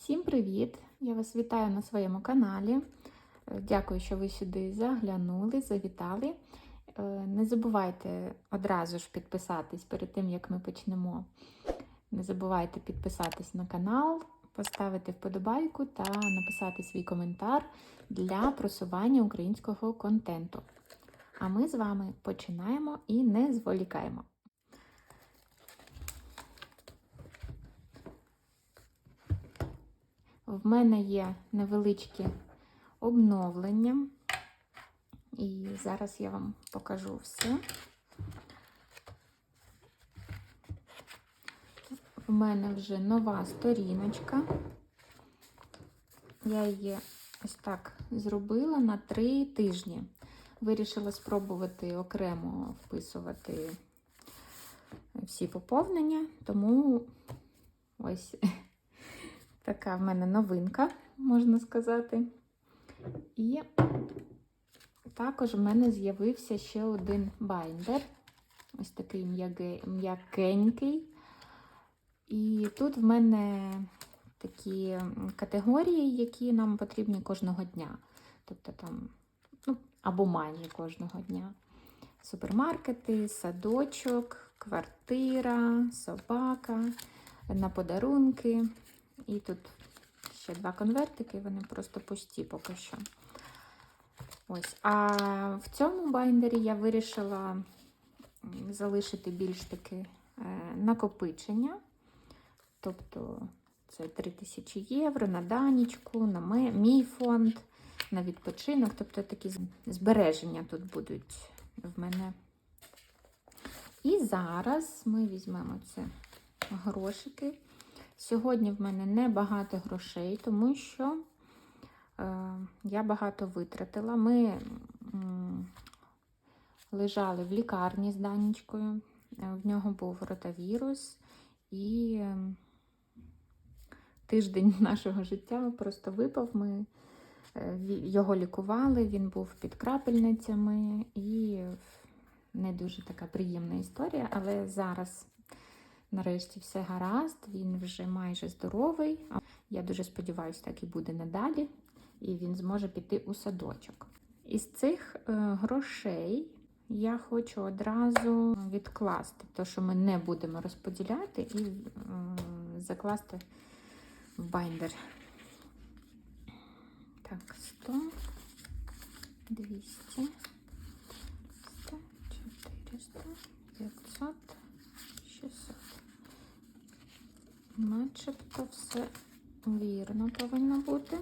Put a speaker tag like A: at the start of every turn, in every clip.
A: Всім привіт! Я вас вітаю на своєму каналі. Е, Дякую, що ви сюди заглянули, завітали. Е, Не забувайте одразу ж підписатись перед тим, як ми почнемо. Не забувайте підписатись на канал, поставити вподобайку та написати свій коментар для просування українського контенту. А ми з вами починаємо і не зволікаємо. В мене є невеличкі обновлення, і зараз я вам покажу все. У мене вже нова сторіночка. Я її ось так зробила на три тижні. Вирішила спробувати окремо вписувати всі поповнення, тому ось така в мене новинка, можна сказати. І також в мене з'явився ще один байндер. Ось такий м'якенький. І тут в мене такі категорії, які нам потрібні кожного дня. Тобто там, ну, або майже кожного дня. Супермаркети, садочок, квартира, собака, на подарунки. І тут ще два конвертики, вони просто пусті поки що. Ось. А в цьому байндері я вирішила залишити більш таки е, накопичення. Тобто це 3000 євро на данічку, на мій фонд, на відпочинок. Тобто такі збереження тут будуть в мене. І зараз ми візьмемо це грошики. Сьогодні в мене небагато грошей, тому що е, я багато витратила. Ми м, лежали в лікарні з Данічкою, е, в нього був ротавірус, і е, тиждень нашого життя просто випав. Ми е, його лікували, він був під крапельницями і не дуже така приємна історія, але зараз Нарешті все гаразд, він вже майже здоровий. Я дуже сподіваюся, так і буде надалі, і він зможе піти у садочок. Із цих е, грошей я хочу одразу відкласти те, що ми не будемо розподіляти, і е, закласти в байндер. Так, 100, 200, 100, 400, 500, 600. Начебто все вірно повинно бути.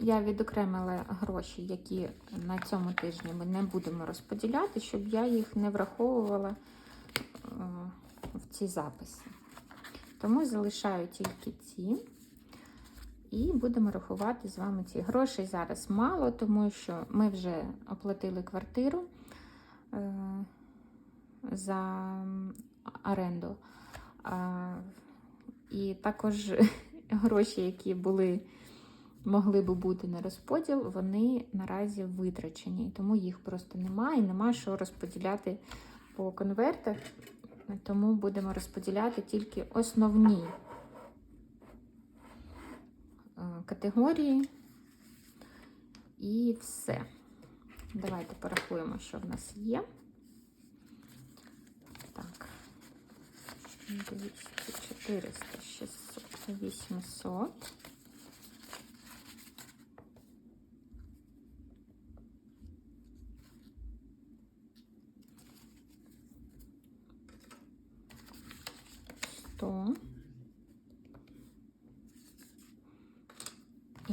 A: Я відокремила гроші, які на цьому тижні ми не будемо розподіляти, щоб я їх не враховувала е, в ці записи. Тому залишаю тільки ці. І будемо рахувати з вами ці грошей зараз мало, тому що ми вже оплатили квартиру е, за оренду. І також гроші, які були, могли би бути на розподіл, вони наразі витрачені. Тому їх просто немає і нема що розподіляти по конвертах. Тому будемо розподіляти тільки основні е, категорії і все. Давайте порахуємо, що в нас є. Так, 200, 400, 600, 800.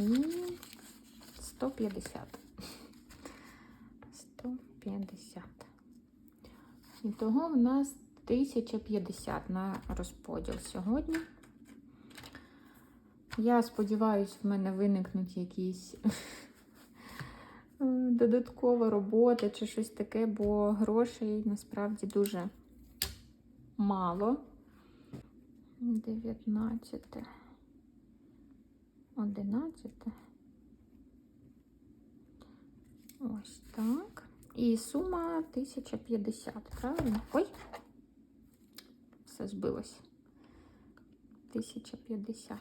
A: І 150. 150. І того в нас 1050 на розподіл сьогодні. Я сподіваюся, в мене виникнуть якісь додаткова робота чи щось таке, бо грошей насправді дуже мало. 19. 11. Ось так. І сума 1050, правильно? Ой! Все збилось. 1050.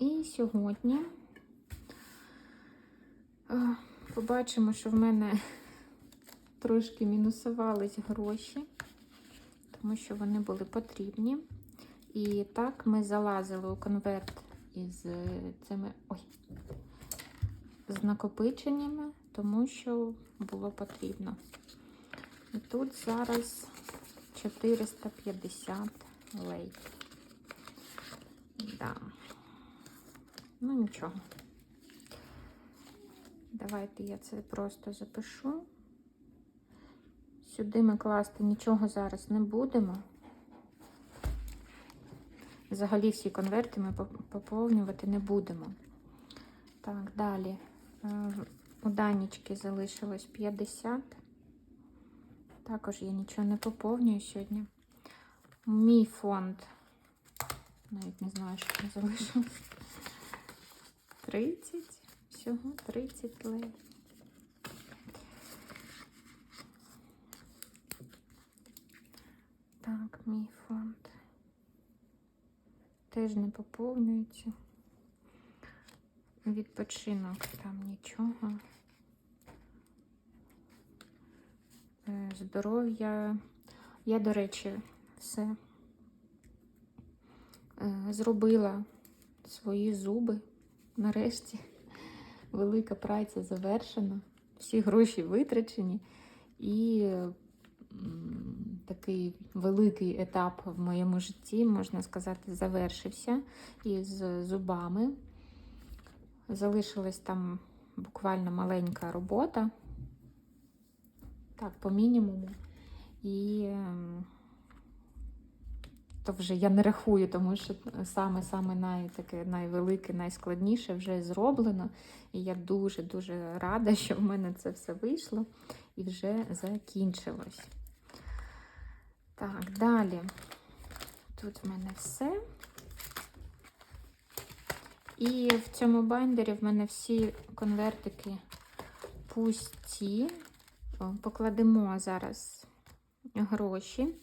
A: І сьогодні е, побачимо, що в мене трошки мінусувались гроші, тому що вони були потрібні. І так ми залазили у конверт із е, цими ой, з накопиченнями, тому що було потрібно. І тут зараз 450 лей. Да. Ну нічого. Давайте я це просто запишу. Сюди ми класти нічого зараз не будемо. Взагалі всі конверти ми поповнювати не будемо. Так, далі. Е, У Данічки залишилось 50. Також я нічого не поповнюю сьогодні. Мій фонд. Навіть не знаю, що там залишилось. 30. Всього 30 лей. Так, мій фонд. Теж не поповнюється. Відпочинок там нічого. Е, Здоров'я. Я, до речі, все е, зробила свої зуби. Нарешті велика праця завершена. Всі гроші витрачені. І такий великий етап в моєму житті, можна сказати, завершився із зубами. Залишилась там буквально маленька робота, так, по мінімуму. І ем, то вже я не рахую, тому що саме-саме най, таке найвелике, найскладніше вже зроблено. І я дуже-дуже рада, що в мене це все вийшло і вже закінчилось. Так, далі. Тут в мене все. І в цьому байндері в мене всі конвертики пусті. Покладемо зараз гроші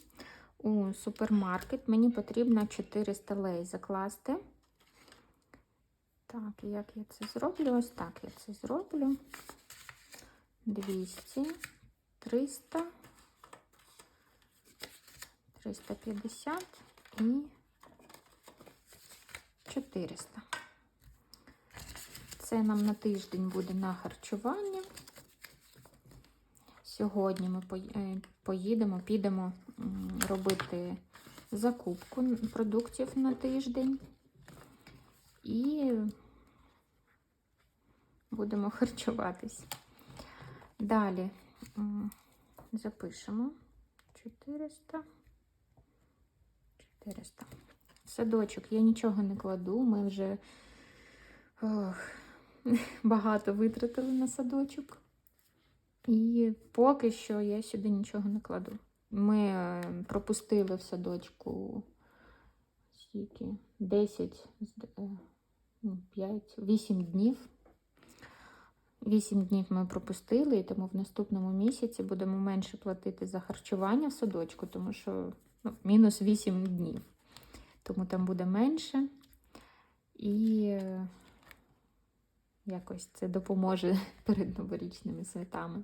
A: у супермаркет. Мені потрібно 400 лей закласти. Так, як я це зроблю? Ось так я це зроблю. 200, 300, 350 і 400. Це нам на тиждень буде на харчування. Сьогодні ми е, поїдемо, підемо робити закупку продуктів на тиждень. І будемо харчуватись. Далі запишемо 400. 400. Садочок я нічого не кладу. Ми вже ох, багато витратили на садочок. І поки що я сюди нічого не кладу. Ми е, пропустили в садочку скільки? 10, зда- е, ну, 5, 8 днів. 8 днів ми пропустили, і тому в наступному місяці будемо менше платити за харчування в садочку, тому що ну, мінус 8 днів. Тому там буде менше. І е, якось це допоможе перед новорічними святами.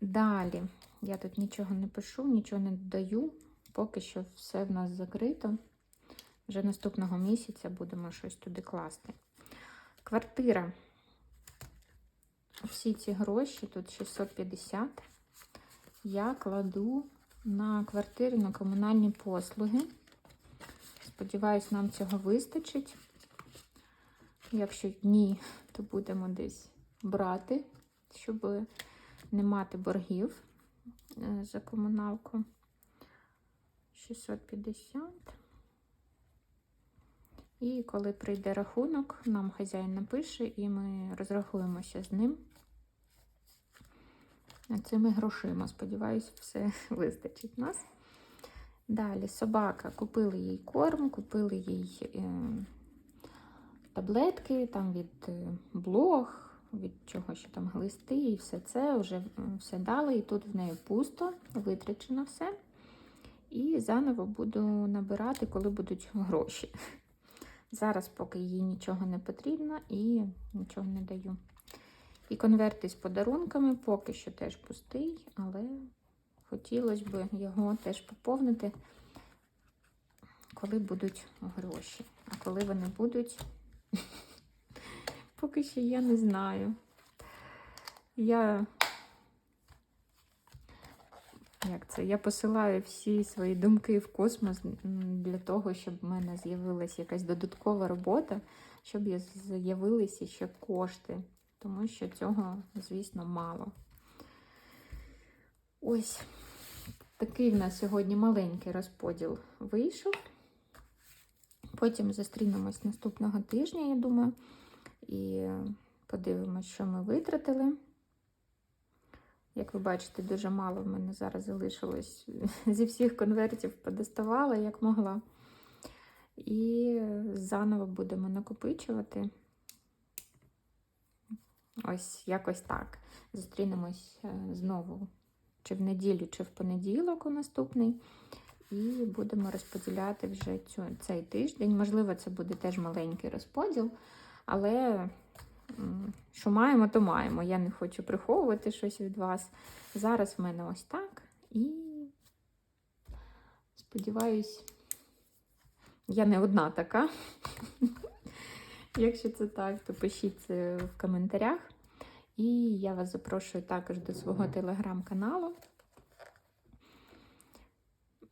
A: Далі, я тут нічого не пишу, нічого не додаю. Поки що все в нас закрито. Вже наступного місяця будемо щось туди класти. Квартира. Всі ці гроші, тут 650, я кладу на квартиру, на комунальні послуги. Сподіваюсь, нам цього вистачить. Якщо ні, то будемо десь брати, щоб не мати боргів е, за комуналку. 650. І коли прийде рахунок, нам хазяїн напише, і ми розрахуємося з ним цими грошима. Сподіваюсь, все вистачить нас. Далі собака. Купили їй корм, купили їй е, таблетки там від е, блох, від чого ще там глисти, і все це вже все дали. І тут в неї пусто, витрачено все. І заново буду набирати, коли будуть гроші. Зараз, поки їй нічого не потрібно, і нічого не даю. І конверт із подарунками поки що теж пустий, але хотілося б його теж поповнити, коли будуть гроші. А коли вони будуть, поки що я не знаю. Я як це? Я посилаю всі свої думки в космос для того, щоб в мене з'явилася якась додаткова робота, щоб з'явилися ще кошти, тому що цього, звісно, мало. Ось такий в нас сьогодні маленький розподіл вийшов. Потім зустрінемось наступного тижня, я думаю, і подивимось, що ми витратили. Як ви бачите, дуже мало в мене зараз залишилось. Зі всіх конвертів подоставала, як могла. І заново будемо накопичувати. Ось якось так. Зустрінемось е, знову чи в неділю, чи в понеділок у наступний. І будемо розподіляти вже цю, цей тиждень. Можливо, це буде теж маленький розподіл, але що маємо, то маємо. Я не хочу приховувати щось від вас. Зараз в мене ось так. І сподіваюсь, я не одна така. Якщо це так, то пишіть в коментарях. І я вас запрошую також до свого телеграм-каналу.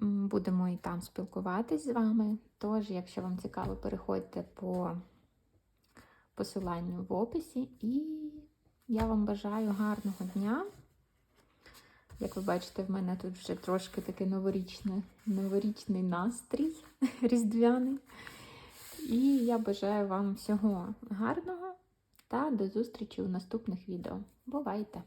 A: Будемо і там спілкуватись з вами. Тож, якщо вам цікаво, переходьте по посиланню в описі. І я вам бажаю гарного дня. Як ви бачите, в мене тут вже трошки такий новорічний, новорічний настрій різдвяний. І я бажаю вам всього гарного та до зустрічі у наступних відео. Бувайте!